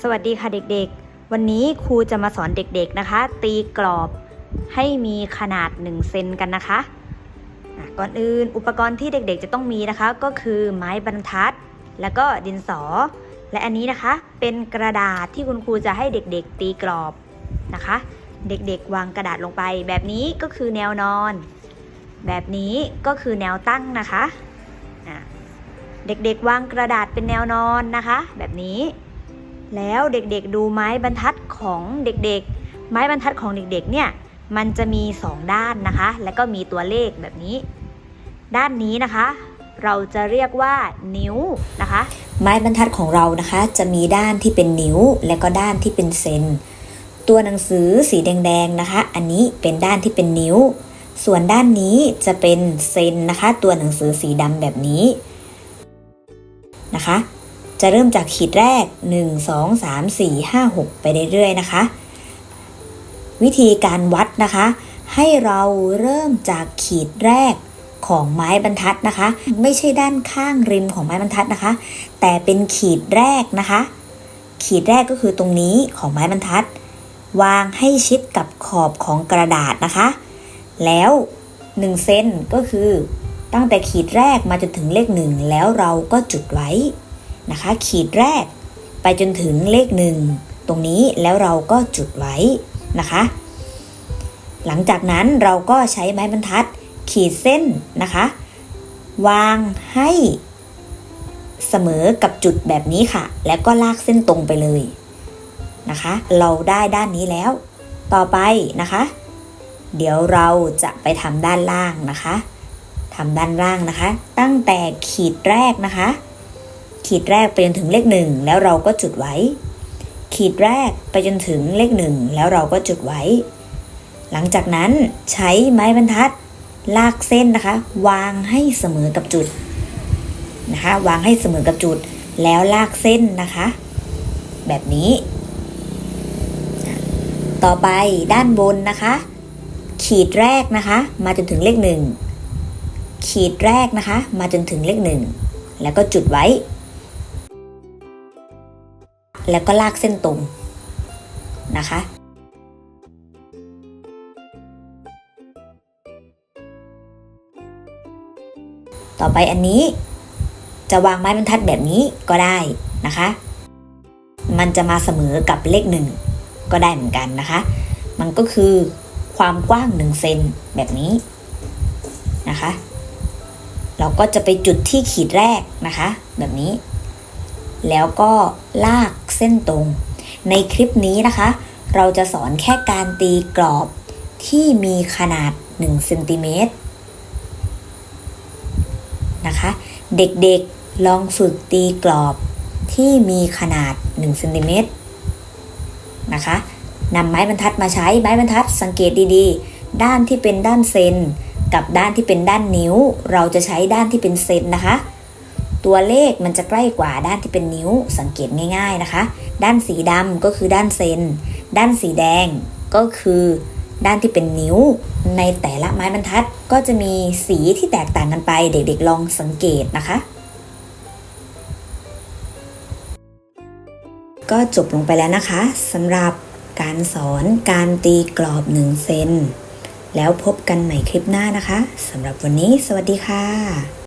สวัสดีค่ะเด็กๆ วันนี้ครูจะมาสอนเด็กๆนะคะ ตีกรอบให้มีขนาด 1 เซนกันนะคะก่อนอื่นอุปกรณ์ที่เด็กๆจะต้องมีนะคะ ก็คือไม้บรรทัด แล้วก็ดินสอ และอันนี้นะคะเป็นกระดาษที่คุณครูจะให้เด็กๆ ตีกรอบนะคะ เด็กๆ วางกระดาษลงไป แบบนี้ก็คือแนวนอน แบบนี้ก็คือแนวตั้งนะคะอะเด็กๆ วางกระดาษเป็นแนวนอนนะคะ แบบนี้ แล้วเด็กๆดูไม้บรรทัดของเด็กๆ ไม้บรรทัดของเด็กๆเนี่ยมันจะมี 2 ด้านนะคะ แล้วก็มีตัวเลขแบบนี้ ด้านนี้นะคะ เราจะเรียกว่านิ้วนะคะ ไม้บรรทัดของเรานะคะ จะมีด้านที่เป็นนิ้ว และก็ด้านที่เป็นเซนตัวหนังสือสีแดงๆนะคะ อันนี้เป็นด้านที่เป็นนิ้ว ส่วนด้านนี้จะเป็นเซนนะคะ ตัวหนังสือสีดำแบบนี้นะคะ จะเริ่มจากขีดแรก 1 2 3 4 5 6 ไปเรื่อยๆนะคะ วิธีการวัดนะคะ ให้เราเริ่มจากขีดแรกของไม้บรรทัดนะคะ ไม่ใช่ด้านข้างริมของไม้บรรทัดนะคะ แต่เป็นขีดแรกนะคะ ขีดแรกก็คือตรงนี้ของไม้บรรทัด วางให้ชิดกับขอบของกระดาษนะคะ แล้ว1เซนก็คือตั้งแต่ขีดแรกมาจนถึงเลขหนึ่งแล้วเราก็จุดไว้ นะคะ ขีดแรก ไปจนถึงเลขหนึ่งตรงนี้แล้วเราก็จุดไว้นะคะ หลังจากนั้นเราก็ใช้ไม้บรรทัด ขีดเส้นนะคะ วางให้เสมอกับจุดแบบนี้ค่ะ แล้วก็ลากเส้นตรงไปเลยนะคะ เราได้ด้านนี้แล้ว ต่อไปนะคะ เดี๋ยวเราจะไปทำด้านล่างนะคะทำด้านล่างนะคะ ตั้งแต่ขีดแรกนะคะ ขีดแรกไปจนถึงเลขหนึ่งแล้วเราก็จุดไว้ ขีดแรกไปจนถึงเลขหนึ่งแล้วเราก็จุดไว้ หลังจากนั้นใช้ไม้บรรทัด ลากเส้นนะคะ วางให้เสมอกับจุดนะคะ วางให้เสมอกับจุด แล้วลากเส้นนะคะ แบบนี้ ต่อไปด้านบนนะคะ ขีดแรกนะคะ มาจนถึงเลขหนึ่งขีดแรกนะคะ มาจนถึงเลขหนึ่งแล้วก็จุดไว้ แล้วก็ลากเส้นตรงนะคะ ต่อไปอันนี้จะวางไม้บรรทัดแบบนี้ก็ได้นะคะ มันจะมาเสมอกับเลขหนึ่งก็ได้เหมือนกันนะคะ มันก็คือความกว้าง1เซนแบบนี้นะคะ เราก็จะไปจุดที่ขีดแรกนะคะ แบบนี้ แล้วก็ลากเส้นตรง ในคลิปนี้นะคะ เราจะสอนแค่การตีกรอบที่มีขนาด1เซนติเมตรนะคะ เด็กๆลองฝึกตีกรอบที่มีขนาด1เซนติเมตรนะคะนำไม้บรรทัดมาใช้ไม้บรรทัดสังเกตดีๆ ด้านที่เป็นด้านเซน กับด้านที่เป็นด้านนิ้ว เราจะใช้ด้านที่เป็นเซนนะคะ ตัวเลขมันจะใกล้กว่าด้านที่เป็นนิ้วสังเกตง่าย ๆนะคะ ด้านสีดำก็คือด้านเซน ด้านสีแดงก็คือด้านที่เป็นนิ้ว ในแต่ละไม้บรรทัดก็จะมีสีที่แตกต่างกันไป เด็กๆลองสังเกตนะคะ ก็จบลงไปแล้วนะคะสำหรับการสอนการตีกรอบ1เซนแล้วพบกันใหม่คลิปหน้านะคะสำหรับวันนี้ สวัสดีค่ะ